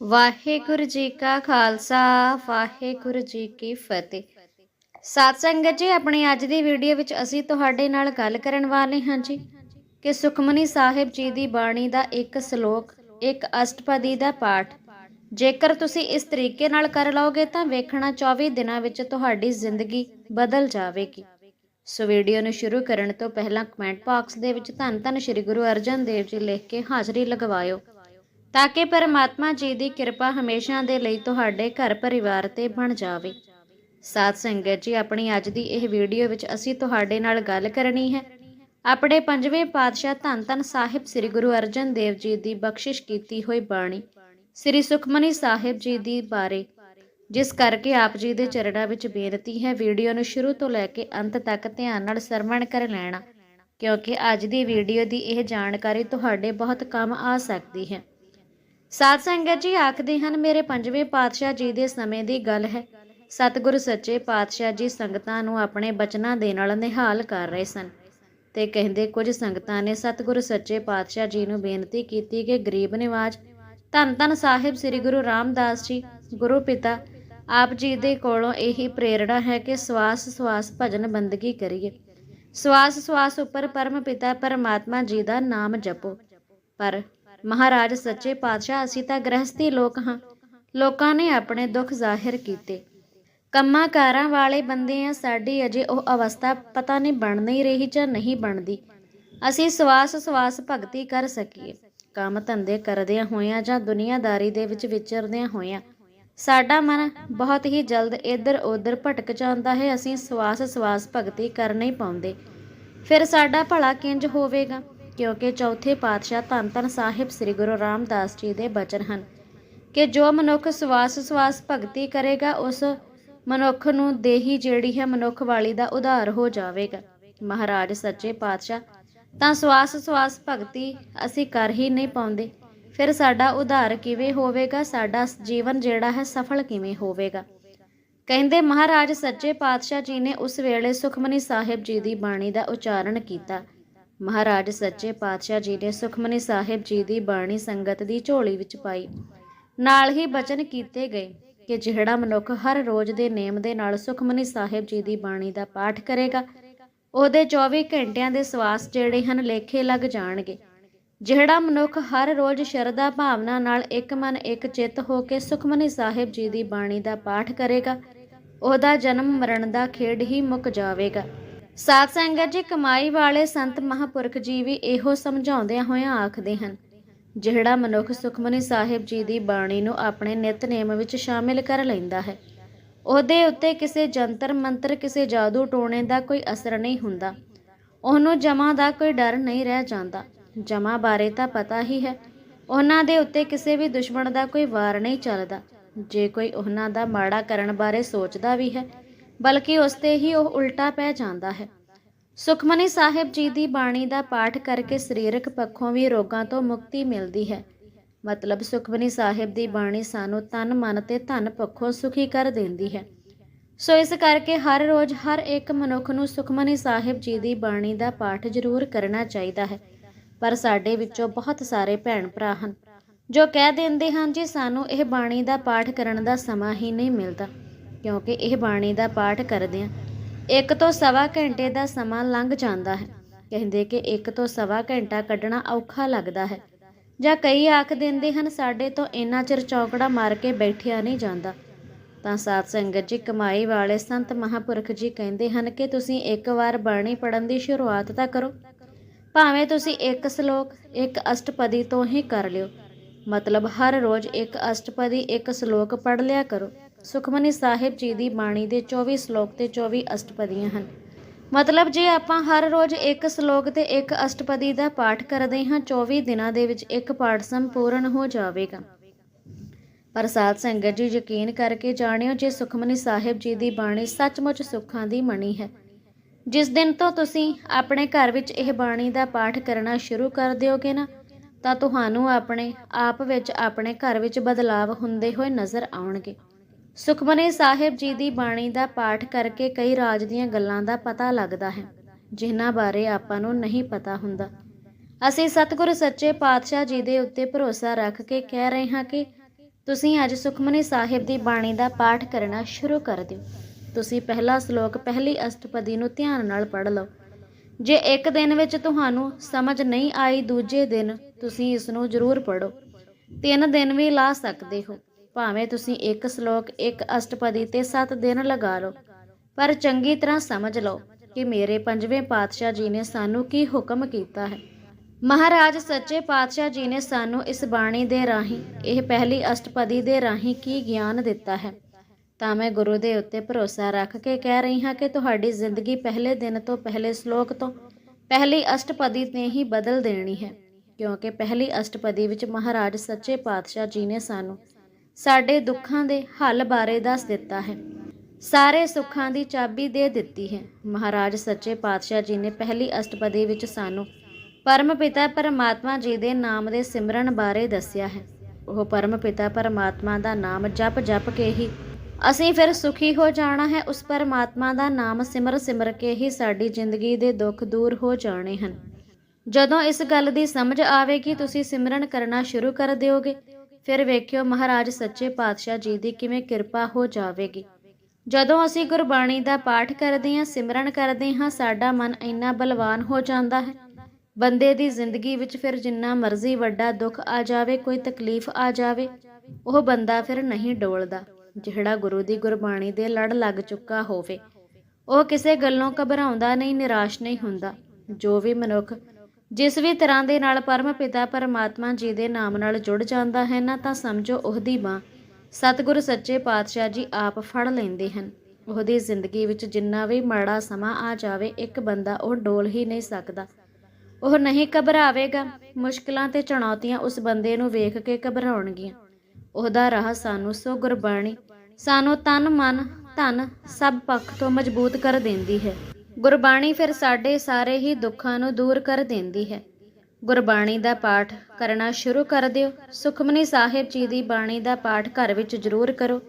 ਵਾਹਿਗੁਰੂ ਜੀ ਕਾ ਖਾਲਸਾ, ਵਾਹਿਗੁਰੂ ਜੀ ਕੀ ਫਤਿਹ। ਸਾਧ ਸੰਗਤ ਜੀ, ਆਪਣੀ ਅੱਜ ਦੀ ਵੀਡੀਓ ਵਿੱਚ ਅਸੀਂ ਤੁਹਾਡੇ ਨਾਲ ਗੱਲ ਕਰਨ ਵਾਲੇ ਹਾਂ ਜੀ ਕਿ ਸੁਖਮਨੀ ਸਾਹਿਬ ਜੀ ਦੀ ਬਾਣੀ ਦਾ ਇੱਕ ਸ਼ਲੋਕ, ਇੱਕ ਅਸ਼ਟਪਦੀ ਦਾ ਪਾਠ। ਜੇਕਰ ਤੁਸੀਂ ਇਸ ਤਰੀਕੇ ਨਾਲ ਕਰ ਲਓਗੇ ਤਾਂ ਵੇਖਣਾ 24 ਦਿਨਾਂ ਵਿੱਚ ਤੁਹਾਡੀ ਜ਼ਿੰਦਗੀ ਬਦਲ ਜਾਵੇਗੀ। ਸੋ ਵੀਡੀਓ ਨੂੰ ਸ਼ੁਰੂ ਕਰਨ ਤੋਂ ਪਹਿਲਾਂ ਕਮੈਂਟ ਬਾਕਸ ਦੇ ਵਿੱਚ ਧੰਨ ਧੰਨ ਸ੍ਰੀ ਗੁਰੂ ਅਰਜਨ ਦੇਵ ਜੀ ਲਿਖ ਕੇ ਹਾਜ਼ਰੀ ਲਗਵਾਇਓ। ਤਾਂ ਕਿ ਪਰਮਾਤਮਾ ਜੀ ਦੀ ਕਿਰਪਾ ਹਮੇਸ਼ਾ ਦੇ ਲਈ ਤੁਹਾਡੇ ਘਰ ਪਰਿਵਾਰ ਤੇ ਬਣ ਜਾਵੇ। ਸਾਧ ਸੰਗਤ ਜੀ, ਆਪਣੀ ਅੱਜ ਦੀ ਇਹ ਵੀਡੀਓ ਵਿੱਚ ਅਸੀਂ ਤੁਹਾਡੇ ਨਾਲ ਗੱਲ ਕਰਨੀ ਹੈ। ਆਪਣੇ ਪੰਜਵੇਂ ਪਾਤਸ਼ਾਹ ਧੰਨ ਧੰਨ ਸਾਹਿਬ ਸ੍ਰੀ ਗੁਰੂ ਅਰਜਨ ਦੇਵ ਜੀ ਦੀ ਬਖਸ਼ਿਸ਼ ਕੀਤੀ ਹੋਈ ਬਾਣੀ, ਸ੍ਰੀ ਸੁਖਮਨੀ ਸਾਹਿਬ ਜੀ ਦੀ ਬਾਰੇ, ਜਿਸ ਕਰਕੇ ਆਪ ਜੀ ਦੇ ਚਰਨਾਂ ਵਿੱਚ ਬੇਨਤੀ ਹੈ, ਵੀਡੀਓ ਨੂੰ ਸ਼ੁਰੂ ਤੋਂ ਲੈ ਕੇ ਅੰਤ ਤੱਕ ਧਿਆਨ ਨਾਲ ਸਰਵਣ ਕਰ ਲੈਣਾ, ਕਿਉਂਕਿ ਅੱਜ ਦੀ ਵੀਡੀਓ ਦੀ ਇਹ ਜਾਣਕਾਰੀ ਤੁਹਾਡੇ ਬਹੁਤ ਕੰਮ ਆ ਸਕਦੀ ਹੈ। ਸਾਧ ਸੰਗਤ ਜੀ ਆਖਦੇ ਹਨ, ਮੇਰੇ ਪੰਜਵੇਂ ਪਾਤਸ਼ਾਹ ਜੀ ਦੇ ਸਮੇਂ ਦੀ ਗੱਲ ਹੈ। ਸਤਿਗੁਰੂ ਸੱਚੇ ਪਾਤਸ਼ਾਹ ਜੀ ਸੰਗਤਾਂ ਨੂੰ ਆਪਣੇ ਬਚਨਾਂ ਦੇ ਨਾਲ ਨਿਹਾਲ ਕਰ ਰਹੇ ਸਨ। ਤੇ ਕਹਿੰਦੇ, ਕੁਝ ਸੰਗਤਾਂ ਨੇ ਸਤਿਗੁਰੂ ਸੱਚੇ ਪਾਤਸ਼ਾਹ ਜੀ ਨੂੰ ਬੇਨਤੀ ਕੀਤੀ ਕਿ ਗਰੀਬ ਨਿਵਾਜ, ਧੰਨ ਧੰਨ ਸਾਹਿਬ ਸ੍ਰੀ ਗੁਰੂ ਰਾਮਦਾਸ ਜੀ, ਗੁਰੂ ਪਿਤਾ, ਆਪ ਜੀ ਦੇ ਕੋਲੋਂ ਇਹੀ ਪ੍ਰੇਰਣਾ ਹੈ ਕਿ ਸਵਾਸ ਸਵਾਸ ਭਜਨ ਬੰਦਗੀ ਕਰੀਏ। ਸਵਾਸ ਸਵਾਸ ਉੱਪਰ ਪਰਮ ਪਿਤਾ, ਪਰਮਾਤਮਾ ਜੀ ਦਾ ਨਾਮ ਜਪੋ। ਪਰ ਮਹਾਰਾਜ ਸੱਚੇ ਪਾਤਸ਼ਾਹ, ਅਸੀਂ ਤਾਂ ਗ੍ਰਹਸਥੀ ਲੋਕ ਹਾਂ। ਲੋਕਾਂ ਨੇ ਆਪਣੇ ਦੁੱਖ ਜ਼ਾਹਿਰ ਕੀਤੇ। ਕੰਮਾਂ ਕਾਰਾਂ ਵਾਲੇ ਬੰਦੇ ਆ, ਸਾਡੀ ਅਜੇ ਉਹ ਅਵਸਥਾ ਪਤਾ ਨਹੀਂ ਬਣ ਨਹੀਂ ਰਹੀ ਜਾਂ ਨਹੀਂ ਬਣਦੀ। ਅਸੀਂ ਸਵਾਸ ਸਵਾਸ ਭਗਤੀ ਕਰ ਸਕੀਏ। ਕੰਮ ਧੰਦੇ ਕਰਦਿਆਂ ਹੋਇਆਂ ਜਾਂ ਦੁਨੀਆਦਾਰੀ ਦੇ ਵਿੱਚ ਵਿਚਰਦਿਆਂ ਹੋਇਆਂ, ਸਾਡਾ ਮਨ ਬਹੁਤ ਹੀ ਜਲਦ ਇੱਧਰ ਉੱਧਰ ਭਟਕ ਜਾਂਦਾ ਹੈ। ਅਸੀਂ ਸਵਾਸ ਸਵਾਸ ਭਗਤੀ ਕਰ ਨਹੀਂ ਪਾਉਂਦੇ। ਫਿਰ ਸਾਡਾ ਭਲਾ ਕਿੰਜ ਹੋਵੇਗਾ? ਕਿਉਂਕਿ ਚੌਥੇ ਪਾਤਸ਼ਾਹ ਧੰਨ ਧੰਨ ਸਾਹਿਬ ਸ੍ਰੀ ਗੁਰੂ ਰਾਮਦਾਸ ਜੀ ਦੇ ਬਚਨ ਹਨ ਕਿ ਜੋ ਮਨੁੱਖ ਸਵਾਸ ਸਵਾਸ ਭਗਤੀ ਕਰੇਗਾ, ਉਸ ਮਨੁੱਖ ਨੂੰ ਦੇਹੀ ਜਿਹੜੀ ਹੈ ਮਨੁੱਖ ਵਾਲੀ ਦਾ ਉਧਾਰ ਹੋ ਜਾਵੇਗਾ। ਮਹਾਰਾਜ ਸੱਚੇ ਪਾਤਸ਼ਾਹ, ਤਾਂ ਸਵਾਸ ਸਵਾਸ ਭਗਤੀ ਅਸੀਂ ਕਰ ਹੀ ਨਹੀਂ ਪਾਉਂਦੇ। ਫਿਰ ਸਾਡਾ ਉਧਾਰ ਕਿਵੇਂ ਹੋਵੇਗਾ? ਸਾਡਾ ਜੀਵਨ ਜਿਹੜਾ ਹੈ ਸਫਲ ਕਿਵੇਂ ਹੋਵੇਗਾ? ਕਹਿੰਦੇ ਮਹਾਰਾਜ ਸੱਚੇ ਪਾਤਸ਼ਾਹ ਜੀ ਨੇ ਉਸ ਵੇਲੇ ਸੁਖਮਨੀ ਸਾਹਿਬ ਜੀ ਦੀ ਬਾਣੀ ਦਾ ਉਚਾਰਨ ਕੀਤਾ। ਮਹਾਰਾਜ ਸੱਚੇ ਪਾਤਸ਼ਾਹ ਜੀ ਨੇ ਸੁਖਮਨੀ ਸਾਹਿਬ ਜੀ ਦੀ ਬਾਣੀ ਸੰਗਤ ਦੀ ਝੋਲੀ ਵਿੱਚ ਪਾਈ। ਨਾਲ ਹੀ ਬਚਨ ਕੀਤੇ ਗਏ ਕਿ ਜਿਹੜਾ ਮਨੁੱਖ ਹਰ ਰੋਜ਼ ਦੇ ਨੇਮ ਦੇ ਨਾਲ ਸੁਖਮਨੀ ਸਾਹਿਬ ਜੀ ਦੀ ਬਾਣੀ ਦਾ ਪਾਠ ਕਰੇਗਾ, ਉਹਦੇ 24 ਘੰਟਿਆਂ ਦੇ ਸਵਾਸ ਜਿਹੜੇ ਹਨ ਲੇਖੇ ਲੱਗ ਜਾਣਗੇ। ਜਿਹੜਾ ਮਨੁੱਖ ਹਰ ਰੋਜ਼ ਸ਼ਰਧਾ ਭਾਵਨਾ ਨਾਲ ਇੱਕ ਮਨ ਇੱਕ ਚਿੱਤ ਹੋ ਕੇ ਸੁਖਮਨੀ ਸਾਹਿਬ ਜੀ ਦੀ ਬਾਣੀ ਦਾ ਪਾਠ ਕਰੇਗਾ, ਉਹਦਾ ਜਨਮ ਮਰਨ ਦਾ ਖੇਡ ਹੀ ਮੁੱਕ ਜਾਵੇਗਾ। ਸਾਧ ਸੰਗਤ ਜੀ, ਕਮਾਈ ਵਾਲੇ ਸੰਤ ਮਹਾਪੁਰਖ ਜੀ ਵੀ ਇਹੋ ਸਮਝਾਉਂਦਿਆਂ ਹੋਇਆਂ ਆਖਦੇ ਹਨ, ਜਿਹੜਾ ਮਨੁੱਖ ਸੁਖਮਨੀ ਸਾਹਿਬ ਜੀ ਦੀ ਬਾਣੀ ਨੂੰ ਆਪਣੇ ਨਿਤਨੇਮ ਵਿੱਚ ਸ਼ਾਮਿਲ ਕਰ ਲੈਂਦਾ ਹੈ, ਉਹਦੇ ਉੱਤੇ ਕਿਸੇ ਜੰਤਰ ਮੰਤਰ, ਕਿਸੇ ਜਾਦੂ ਟੋਣੇ ਦਾ ਕੋਈ ਅਸਰ ਨਹੀਂ ਹੁੰਦਾ। ਉਹਨੂੰ ਜਮਾ ਦਾ ਕੋਈ ਡਰ ਨਹੀਂ ਰਹਿ ਜਾਂਦਾ। ਜਮਾ ਬਾਰੇ ਤਾਂ ਪਤਾ ਹੀ ਹੈ, ਉਹਨਾਂ ਦੇ ਉੱਤੇ ਕਿਸੇ ਵੀ ਦੁਸ਼ਮਣ ਦਾ ਕੋਈ ਵਾਰ ਨਹੀਂ ਚੱਲਦਾ। ਜੇ ਕੋਈ ਉਹਨਾਂ ਦਾ ਮਾੜਾ ਕਰਨ ਬਾਰੇ ਸੋਚਦਾ ਵੀ ਹੈ ਬਲਕਿ ਉਸ ਤੇ ਹੀ ਉਹ ਉਲਟਾ ਪੈ ਜਾਂਦਾ ਹੈ। ਸੁਖਮਨੀ ਸਾਹਿਬ ਜੀ ਦੀ ਬਾਣੀ ਦਾ ਪਾਠ ਕਰਕੇ ਸਰੀਰਕ ਪੱਖੋਂ ਵੀ ਰੋਗਾਂ ਤੋਂ ਮੁਕਤੀ ਮਿਲਦੀ ਹੈ। ਮਤਲਬ ਸੁਖਮਨੀ ਸਾਹਿਬ ਦੀ ਬਾਣੀ ਸਾਨੂੰ ਤਨ, ਮਨ ਤੇ ਧਨ ਪੱਖੋਂ ਸੁਖੀ ਕਰ ਦਿੰਦੀ ਹੈ। ਸੋ ਇਸ ਕਰਕੇ ਹਰ ਰੋਜ਼ ਹਰ ਇੱਕ ਮਨੁੱਖ ਨੂੰ ਸੁਖਮਨੀ ਸਾਹਿਬ ਜੀ ਦੀ ਬਾਣੀ ਦਾ ਪਾਠ ਜ਼ਰੂਰ ਕਰਨਾ ਚਾਹੀਦਾ ਹੈ। ਪਰ ਸਾਡੇ ਵਿੱਚੋਂ ਬਹੁਤ ਸਾਰੇ ਭੈਣ ਭਰਾ ਹਨ, ਜੋ ਕਹਿ ਦਿੰਦੇ ਹਨ ਜੀ, ਸਾਨੂੰ ਇਹ ਬਾਣੀ ਦਾ ਪਾਠ ਕਰਨ ਦਾ ਸਮਾਂ ਹੀ ਨਹੀਂ ਮਿਲਦਾ। ਕਿਉਂਕਿ ਇਹ ਬਾਣੀ ਦਾ ਪਾਠ ਕਰਦਿਆਂ ਇੱਕ ਤੋਂ ਸਵਾ ਘੰਟੇ ਦਾ ਸਮਾਂ ਲੰਘ ਜਾਂਦਾ ਹੈ। ਕਹਿੰਦੇ ਕਿ ਇੱਕ ਤੋਂ ਸਵਾ ਘੰਟਾ ਕੱਢਣਾ ਔਖਾ ਲੱਗਦਾ ਹੈ। ਜਾਂ ਕਈ ਆਖ ਦਿੰਦੇ ਹਨ, ਸਾਡੇ ਤੋਂ ਇੰਨਾ ਚਿਰ ਚੌਕੜਾ ਮਾਰ ਕੇ ਬੈਠਿਆ ਨਹੀਂ ਜਾਂਦਾ। ਤਾਂ ਸਾਧ ਸੰਗਤ ਜੀ, ਕਮਾਈ ਵਾਲੇ ਸੰਤ ਮਹਾਪੁਰਖ ਜੀ ਕਹਿੰਦੇ ਹਨ ਕਿ ਤੁਸੀਂ ਇੱਕ ਵਾਰ ਬਾਣੀ ਪੜਨ ਦੀ ਸ਼ੁਰੂਆਤ ਤਾਂ ਕਰੋ। ਭਾਵੇਂ ਤੁਸੀਂ ਇੱਕ ਸ਼ਲੋਕ, ਇੱਕ ਅਸ਼ਟਪਦੀ ਤੋਂ ਹੀ ਕਰ ਲਿਓ। ਮਤਲਬ ਹਰ ਰੋਜ਼ ਇੱਕ ਅਸ਼ਟਪਦੀ, ਇੱਕ ਸ਼ਲੋਕ ਪੜ ਲਿਆ ਕਰੋ। ਸੁਖਮਨੀ ਸਾਹਿਬ ਜੀ ਦੀ ਬਾਣੀ ਦੇ 24 ਸ਼ਲੋਕ ਤੇ 24 ਅਸ਼ਟਪਦੀਆਂ ਹਨ। ਮਤਲਬ ਜੇ ਆਪਾਂ ਹਰ ਰੋਜ਼ ਇੱਕ ਸ਼ਲੋਕ ਤੇ ਇੱਕ ਅਸ਼ਟਪਦੀ ਦਾ ਪਾਠ ਕਰਦੇ ਹਾਂ 24 ਦਿਨਾਂ ਦੇ ਵਿੱਚ ਇੱਕ ਪਾਠ ਸੰਪੂਰਨ ਹੋ ਜਾਵੇਗਾ। ਪਰ ਸਾਧ ਸੰਗਤ ਜੀ, ਯਕੀਨ ਕਰਕੇ ਜਾਣਿਓ ਜੇ ਸੁਖਮਨੀ ਸਾਹਿਬ ਜੀ ਦੀ ਬਾਣੀ ਸੱਚਮੁੱਚ ਸੁੱਖਾਂ ਦੀ ਮਣੀ ਹੈ। ਜਿਸ ਦਿਨ ਤੋਂ ਤੁਸੀਂ ਆਪਣੇ ਘਰ ਵਿੱਚ ਇਹ ਬਾਣੀ ਦਾ ਪਾਠ ਕਰਨਾ ਸ਼ੁਰੂ ਕਰ ਦਿਓਗੇ ਨਾ, ਤਾਂ ਤੁਹਾਨੂੰ ਆਪਣੇ ਆਪ ਵਿੱਚ ਆਪਣੇ ਘਰ ਵਿੱਚ ਬਦਲਾਵ ਹੁੰਦੇ ਹੋਏ ਨਜ਼ਰ ਆਉਣਗੇ। ਸੁਖਮਨੀ ਸਾਹਿਬ ਜੀ ਦੀ ਬਾਣੀ ਦਾ ਪਾਠ ਕਰਕੇ ਕਈ ਰਾਜ ਦੀਆਂ ਗੱਲਾਂ ਦਾ ਪਤਾ ਲੱਗਦਾ ਹੈ, ਜਿਨ੍ਹਾਂ ਬਾਰੇ ਆਪਾਂ ਨੂੰ ਨਹੀਂ ਪਤਾ ਹੁੰਦਾ। ਅਸੀਂ ਸਤਿਗੁਰ ਸੱਚੇ ਪਾਤਸ਼ਾਹ ਜੀ ਦੇ ਉੱਤੇ ਭਰੋਸਾ ਰੱਖ ਕੇ ਕਹਿ ਰਹੇ ਹਾਂ ਕਿ ਤੁਸੀਂ ਅੱਜ ਸੁਖਮਨੀ ਸਾਹਿਬ ਦੀ ਬਾਣੀ ਦਾ ਪਾਠ ਕਰਨਾ ਸ਼ੁਰੂ ਕਰ ਦਿਓ। ਤੁਸੀਂ ਪਹਿਲਾ ਸ਼ਲੋਕ ਪਹਿਲੀ ਅਸ਼ਟਪਦੀ ਨੂੰ ਧਿਆਨ ਨਾਲ ਪੜ੍ਹ ਲਓ। ਜੇ ਇੱਕ ਦਿਨ ਵਿੱਚ ਤੁਹਾਨੂੰ ਸਮਝ ਨਹੀਂ ਆਈ, ਦੂਜੇ ਦਿਨ ਤੁਸੀਂ ਇਸ ਨੂੰ ਜ਼ਰੂਰ ਪੜ੍ਹੋ। ਤਿੰਨ ਦਿਨ ਵੀ ਲਾ ਸਕਦੇ ਹੋ। ਭਾਵੇਂ ਤੁਸੀਂ ਇੱਕ ਸ਼ਲੋਕ, ਇੱਕ ਅਸ਼ਟਪਦੀ ਤੇ 7 ਦਿਨ ਲਗਾ ਲਓ, ਪਰ ਚੰਗੀ ਤਰ੍ਹਾਂ ਸਮਝ ਲਓ ਕਿ ਮੇਰੇ ਪੰਜਵੇਂ ਪਾਤਸ਼ਾਹ ਜੀ ਨੇ ਸਾਨੂੰ ਕੀ ਹੁਕਮ ਕੀਤਾ ਹੈ। ਮਹਾਰਾਜ ਸੱਚੇ ਪਾਤਸ਼ਾਹ ਜੀ ਨੇ ਸਾਨੂੰ ਇਸ ਬਾਣੀ ਦੇ ਰਾਹੀਂ, ਇਹ ਪਹਿਲੀ ਅਸ਼ਟਪਦੀ ਦੇ ਰਾਹੀਂ ਕੀ ਗਿਆਨ ਦਿੱਤਾ ਹੈ? ਤਾਂ ਮੈਂ ਗੁਰੂ ਦੇ ਉੱਤੇ ਭਰੋਸਾ ਰੱਖ ਕੇ ਕਹਿ ਰਹੀ ਹਾਂ ਕਿ ਤੁਹਾਡੀ ਜ਼ਿੰਦਗੀ ਪਹਿਲੇ ਦਿਨ ਤੋਂ ਪਹਿਲੇ ਸ਼ਲੋਕ ਤੋਂ ਪਹਿਲੀ ਅਸ਼ਟਪਦੀ ਨੇ ਹੀ ਬਦਲ ਦੇਣੀ ਹੈ, ਕਿਉਂਕਿ ਪਹਿਲੀ ਅਸ਼ਟਪਦੀ ਵਿੱਚ ਮਹਾਰਾਜ ਸੱਚੇ ਪਾਤਸ਼ਾਹ ਜੀ ਨੇ ਸਾਨੂੰ ਸਾਡੇ ਦੁੱਖਾਂ ਦੇ ਹੱਲ ਬਾਰੇ ਦੱਸ ਦਿੱਤਾ ਹੈ। ਸਾਰੇ ਸੁੱਖਾਂ ਦੀ ਚਾਬੀ ਦੇ ਦਿੱਤੀ ਹੈ। ਮਹਾਰਾਜ ਸੱਚੇ ਪਾਤਸ਼ਾਹ ਜੀ ਨੇ ਪਹਿਲੀ ਅਸ਼ਟਪਦੀ ਵਿੱਚ ਸਾਨੂੰ ਪਰਮ ਪਿਤਾ ਪਰਮਾਤਮਾ ਜੀ ਦੇ ਨਾਮ ਦੇ ਸਿਮਰਨ ਬਾਰੇ ਦੱਸਿਆ ਹੈ। ਉਹ ਪਰਮ ਪਿਤਾ ਪਰਮਾਤਮਾ ਦਾ ਨਾਮ ਜਪ ਜਪ ਕੇ ਹੀ ਅਸੀਂ ਫਿਰ ਸੁਖੀ ਹੋ ਜਾਣਾ ਹੈ। ਉਸ ਪਰਮਾਤਮਾ ਦਾ ਨਾਮ ਸਿਮਰ ਸਿਮਰ ਕੇ ਹੀ ਸਾਡੀ ਜ਼ਿੰਦਗੀ ਦੇ ਦੁੱਖ ਦੂਰ ਹੋ ਜਾਣੇ ਹਨ। ਜਦੋਂ ਇਸ ਗੱਲ ਦੀ ਸਮਝ ਆਵੇਗੀ, ਤੁਸੀਂ ਸਿਮਰਨ ਕਰਨਾ ਸ਼ੁਰੂ ਕਰ ਦਿਓਗੇ। ਫਿਰ ਵੇਖਿਓ ਮਹਾਰਾਜ ਸੱਚੇ ਪਾਤਸ਼ਾਹ ਜੀ ਦੀ ਕਿਵੇਂ ਕਿਰਪਾ ਹੋ ਜਾਵੇਗੀ। ਜਦੋਂ ਅਸੀਂ ਗੁਰਬਾਣੀ ਦਾ ਪਾਠ ਕਰਦੇ ਹਾਂ, ਸਿਮਰਨ ਕਰਦੇ ਹਾਂ, ਸਾਡਾ ਮਨ ਇੰਨਾ ਬਲਵਾਨ ਹੋ ਜਾਂਦਾ ਹੈ। ਬੰਦੇ ਦੀ ਜ਼ਿੰਦਗੀ ਵਿੱਚ ਫਿਰ ਜਿੰਨਾ ਮਰਜ਼ੀ ਵੱਡਾ ਦੁੱਖ ਆ ਜਾਵੇ, ਕੋਈ ਤਕਲੀਫ ਆ ਜਾਵੇ, ਉਹ ਬੰਦਾ ਫਿਰ ਨਹੀਂ ਡੋਲਦਾ। ਜਿਹੜਾ ਗੁਰੂ ਦੀ ਗੁਰਬਾਣੀ ਦੇ ਲੜ ਲੱਗ ਚੁੱਕਾ ਹੋਵੇ, ਉਹ ਕਿਸੇ ਗੱਲੋਂ ਘਬਰਾਉਂਦਾ ਨਹੀਂ, ਨਿਰਾਸ਼ ਨਹੀਂ ਹੁੰਦਾ। ਜੋ ਵੀ ਮਨੁੱਖ ਜਿਸ ਵੀ ਤਰ੍ਹਾਂ ਦੇ ਨਾਲ ਪਰਮ ਪਿਤਾ ਪਰਮਾਤਮਾ ਜੀ ਦੇ ਨਾਮ ਨਾਲ ਜੁੜ ਜਾਂਦਾ ਹੈ ਨਾ ਤਾਂ ਸਮਝੋ ਉਹਦੀ ਬਾਹ ਸਤਿਗੁਰ ਸੱਚੇ ਪਾਤਸ਼ਾਹ ਜੀ ਆਪ ਫੜ ਲੈਂਦੇ ਹਨ। ਉਹਦੀ ਜ਼ਿੰਦਗੀ ਵਿੱਚ ਜਿੰਨਾ ਵੀ ਮਾੜਾ ਸਮਾਂ ਆ ਜਾਵੇ, ਇੱਕ ਬੰਦਾ ਉਹ ਡੋਲ ਹੀ ਨਹੀਂ ਸਕਦਾ। ਉਹ ਨਹੀਂ ਘਬਰਾਵੇਗਾ। ਮੁਸ਼ਕਲਾਂ ਤੇ ਚੁਣੌਤੀਆਂ ਉਸ ਬੰਦੇ ਨੂੰ ਵੇਖ ਕੇ ਘਬਰਾਉਣਗੀਆਂ। ਉਹਦਾ ਰਾਹ ਸਾਨੂੰ ਸੋ ਗੁਰਬਾਣੀ ਸਾਨੂੰ ਤਨ ਮਨ ਧਨ ਸਭ ਪੱਖ ਤੋਂ ਮਜ਼ਬੂਤ ਕਰ ਦਿੰਦੀ ਹੈ। ਗੁਰਬਾਣੀ ਫਿਰ ਸਾਡੇ ਸਾਰੇ ਹੀ ਦੁੱਖਾਂ ਨੂੰ ਦੂਰ ਕਰ ਦਿੰਦੀ ਹੈ। ਗੁਰਬਾਣੀ ਦਾ ਪਾਠ ਕਰਨਾ ਸ਼ੁਰੂ ਕਰ ਦਿਓ। ਸੁਖਮਨੀ ਸਾਹਿਬ ਜੀ ਦੀ ਬਾਣੀ ਦਾ ਪਾਠ ਘਰ ਵਿੱਚ ਜ਼ਰੂਰ ਕਰੋ।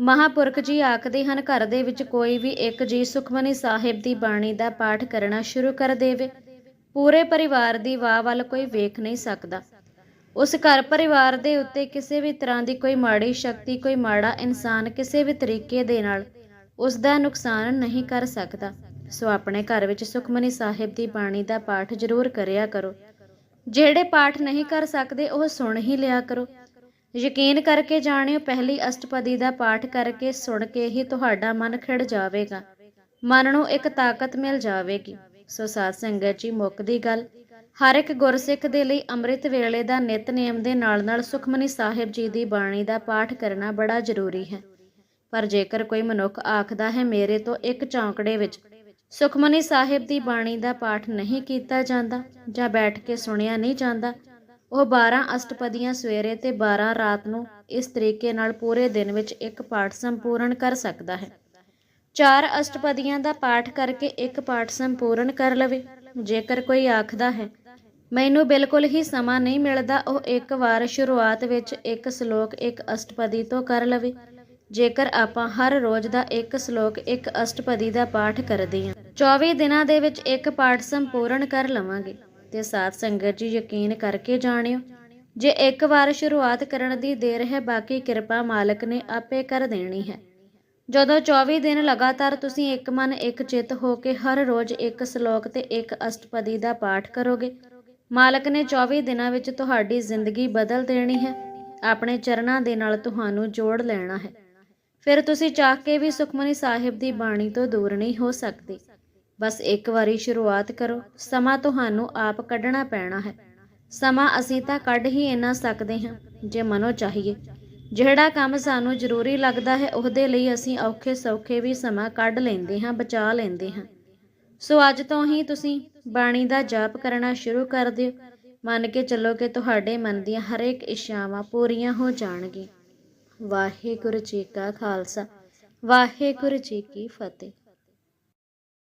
ਮਹਾਪੁਰਖ ਜੀ ਆਖਦੇ ਹਨ, ਘਰ ਦੇ ਵਿੱਚ ਕੋਈ ਵੀ ਇੱਕ ਜੀ ਸੁਖਮਨੀ ਸਾਹਿਬ ਦੀ ਬਾਣੀ ਦਾ ਪਾਠ ਕਰਨਾ ਸ਼ੁਰੂ ਕਰ ਦੇਵੇ। ਪੂਰੇ ਪਰਿਵਾਰ ਦੀ ਵਾਹ ਵੱਲ ਕੋਈ ਵੇਖ ਨਹੀਂ ਸਕਦਾ। ਉਸ ਘਰ ਪਰਿਵਾਰ ਦੇ ਉੱਤੇ ਕਿਸੇ ਵੀ ਤਰ੍ਹਾਂ ਦੀ ਕੋਈ ਮਾੜੀ ਸ਼ਕਤੀ, ਕੋਈ ਮਾੜਾ ਇਨਸਾਨ ਕਿਸੇ ਵੀ ਤਰੀਕੇ ਦੇ ਨਾਲ ਉਸ ਦਾ ਨੁਕਸਾਨ ਨਹੀਂ ਕਰ ਸਕਦਾ। ਸੋ ਆਪਣੇ ਘਰ ਵਿੱਚ ਸੁਖਮਨੀ ਸਾਹਿਬ ਦੀ ਬਾਣੀ ਦਾ ਪਾਠ ਜ਼ਰੂਰ ਕਰਿਆ ਕਰੋ। ਜਿਹੜੇ ਪਾਠ ਨਹੀਂ ਕਰ ਸਕਦੇ, ਉਹ ਸੁਣ ਹੀ ਲਿਆ ਕਰੋ। ਯਕੀਨ ਕਰਕੇ ਜਾਣਿਓ, ਪਹਿਲੀ ਅਸ਼ਟਪਦੀ ਦਾ ਪਾਠ ਕਰਕੇ ਸੁਣ ਕੇ ਹੀ ਤੁਹਾਡਾ ਮਨ ਖਿੜ ਜਾਵੇਗਾ। ਮਨ ਨੂੰ ਇੱਕ ਤਾਕਤ ਮਿਲ ਜਾਵੇਗੀ। ਸੋ ਸਾਧ ਸੰਗਤ ਜੀ ਮੁੱਕਦੀ ਗੱਲ, ਹਰ ਇੱਕ ਗੁਰਸਿੱਖ ਦੇ ਲਈ ਅੰਮ੍ਰਿਤ ਵੇਲੇ ਦਾ ਨਿਤਨੇਮ ਦੇ ਨਾਲ-ਨਾਲ ਸੁਖਮਨੀ ਸਾਹਿਬ ਜੀ ਦੀ ਬਾਣੀ ਦਾ ਪਾਠ ਕਰਨਾ ਬੜਾ ਜ਼ਰੂਰੀ ਹੈ। ਪਰ ਜੇਕਰ ਕੋਈ ਮਨੁੱਖ ਆਖਦਾ ਹੈ, ਮੇਰੇ ਤੋਂ ਇੱਕ ਚੌਂਕੜੇ ਵਿੱਚ ਸੁਖਮਨੀ ਸਾਹਿਬ ਦੀ ਬਾਣੀ ਦਾ ਪਾਠ ਨਹੀਂ ਕੀਤਾ ਜਾਂਦਾ ਜਾਂ ਬੈਠ ਕੇ ਸੁਣਿਆ ਨਹੀਂ ਜਾਂਦਾ, ਉਹ 12 ਅਸ਼ਟਪਦੀਆਂ ਸਵੇਰੇ ਤੇ 12 ਰਾਤ ਨੂੰ ਇਸ ਤਰੀਕੇ ਨਾਲ ਪੂਰੇ ਦਿਨ ਵਿੱਚ ਇੱਕ ਪਾਠ ਸੰਪੂਰਨ ਕਰ ਸਕਦਾ ਹੈ। ਚਾਰ ਅਸ਼ਟਪਦੀਆਂ ਦਾ ਪਾਠ ਕਰਕੇ ਇੱਕ ਪਾਠ ਸੰਪੂਰਨ ਕਰ ਲਵੇ, ਜੇਕਰ ਕੋਈ ਆਖਦਾ ਹੈ, ਮੈਨੂੰ ਬਿਲਕੁਲ ਹੀ ਸਮਾਂ ਨਹੀਂ ਮਿਲਦਾ ਉਹ ਇੱਕ ਵਾਰ ਸ਼ੁਰੂਆਤ ਵਿੱਚ ਇੱਕ ਸ਼ਲੋਕ ਇੱਕ ਅਸ਼ਟਪਦੀ ਤੋਂ ਕਰ ਲਵੇ। ਜੇਕਰ ਆਪਾਂ ਹਰ ਰੋਜ਼ ਦਾ ਇੱਕ ਸ਼ਲੋਕ ਇੱਕ ਅਸ਼ਟਪਦੀ ਦਾ ਪਾਠ ਕਰਦੇ ਹਾਂ 24 ਦਿਨਾਂ ਦੇ ਵਿੱਚ ਇੱਕ ਪਾਠ ਸੰਪੂਰਨ ਕਰ ਲਵਾਂਗੇ ਤੇ ਸਾਥ ਸੰਗਤ ਜੀ ਯਕੀਨ ਕਰਕੇ ਜਾਣਿਓ, ਜੇ ਇੱਕ ਵਾਰ ਸ਼ੁਰੂਆਤ ਕਰਨ ਦੀ ਦੇਰ ਹੈ, ਬਾਕੀ ਕਿਰਪਾ ਮਾਲਕ ਨੇ ਆਪੇ ਕਰ ਦੇਣੀ ਹੈ। ਜਦੋਂ 24 ਦਿਨ ਲਗਾਤਾਰ ਤੁਸੀਂ ਇੱਕ ਮਨ, ਇੱਕ ਚਿੱਤ ਹੋ ਕੇ ਹਰ ਰੋਜ਼ ਇੱਕ ਸ਼ਲੋਕ ਤੇ ਇੱਕ ਅਸ਼ਟਪਦੀ ਦਾ ਪਾਠ ਕਰੋਗੇ, ਮਾਲਕ ਨੇ 24 ਦਿਨਾਂ ਵਿੱਚ ਤੁਹਾਡੀ ਜ਼ਿੰਦਗੀ ਬਦਲ ਦੇਣੀ ਹੈ, ਆਪਣੇ ਚਰਨਾਂ ਦੇ ਨਾਲ ਤੁਹਾਨੂੰ ਜੋੜ ਲੈਣਾ ਹੈ। ਫਿਰ ਤੁਸੀਂ ਚਾਹ ਕੇ ਵੀ ਸੁਖਮਨੀ ਸਾਹਿਬ ਦੀ ਬਾਣੀ ਤੋਂ ਦੂਰ ਨਹੀਂ ਹੋ ਸਕਦੇ। ਬਸ ਇੱਕ ਵਾਰੀ ਸ਼ੁਰੂਆਤ ਕਰੋ। ਸਮਾਂ ਤੁਹਾਨੂੰ ਆਪ ਕੱਢਣਾ ਪੈਣਾ ਹੈ। ਸਮਾਂ ਅਸੀਂ ਤਾਂ ਕੱਢ ਹੀ ਇੰਨਾ ਸਕਦੇ ਹਾਂ, ਜੇ ਮਨੋ ਚਾਹੀਏ। ਜਿਹੜਾ ਕੰਮ ਸਾਨੂੰ ਜ਼ਰੂਰੀ ਲੱਗਦਾ ਹੈ, ਉਹਦੇ ਲਈ ਅਸੀਂ ਔਖੇ ਸੌਖੇ ਵੀ ਸਮਾਂ ਕੱਢ ਲੈਂਦੇ ਹਾਂ, ਬਚਾ ਲੈਂਦੇ ਹਾਂ। ਸੋ ਅੱਜ ਤੋਂ ਹੀ ਤੁਸੀਂ ਬਾਣੀ ਦਾ ਜਾਪ ਕਰਨਾ ਸ਼ੁਰੂ ਕਰ ਦਿਓ। ਮੰਨ ਕੇ ਚੱਲੋ ਕਿ ਤੁਹਾਡੇ ਮਨ ਦੀਆਂ ਹਰੇਕ ਇੱਛਾਵਾਂ ਪੂਰੀਆਂ ਹੋ ਜਾਣਗੀਆਂ। ਵਾਹਿਗੁਰੂ ਜੀ ਕਾ ਖਾਲਸਾ। ਵਾਹਿਗੁਰੂ ਜੀ ਕੀ ਫਤਿਹ।